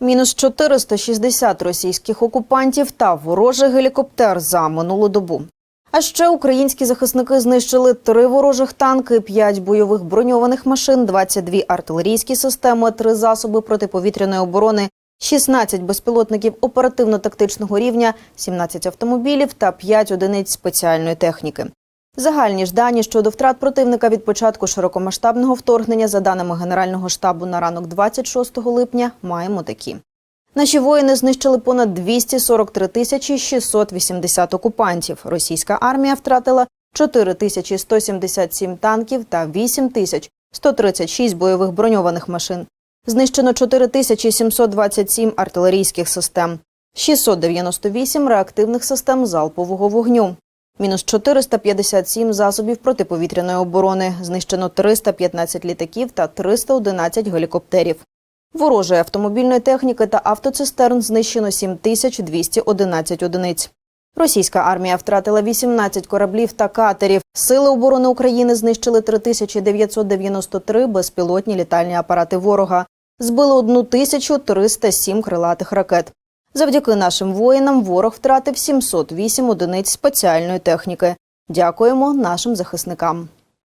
Мінус 460 російських окупантів та ворожий гелікоптер за минулу добу. А ще українські захисники знищили три ворожих танки, п'ять бойових броньованих машин, 22 артилерійські системи, три засоби протиповітряної оборони, 16 безпілотників оперативно-тактичного рівня, 17 автомобілів та 5 одиниць спеціальної техніки. Загальні ж дані щодо втрат противника від початку широкомасштабного вторгнення, за даними Генерального штабу на ранок 26 липня, маємо такі. Наші воїни знищили понад 243 тисячі 680 окупантів. Російська армія втратила 4 тисячі 177 танків та 8 тисяч 136 бойових броньованих машин. Знищено 4 тисячі 727 артилерійських систем, 698 реактивних систем залпового вогню. Мінус 457 засобів протиповітряної оборони. Знищено 315 літаків та 311 гелікоптерів. Ворожої автомобільної техніки та автоцистерн знищено 7211 одиниць. Російська армія втратила 18 кораблів та катерів. Сили оборони України знищили 3993 безпілотні літальні апарати ворога. Збили 1307 крилатих ракет. Завдяки нашим воїнам ворог втратив 708 одиниць спеціальної техніки. Дякуємо нашим захисникам.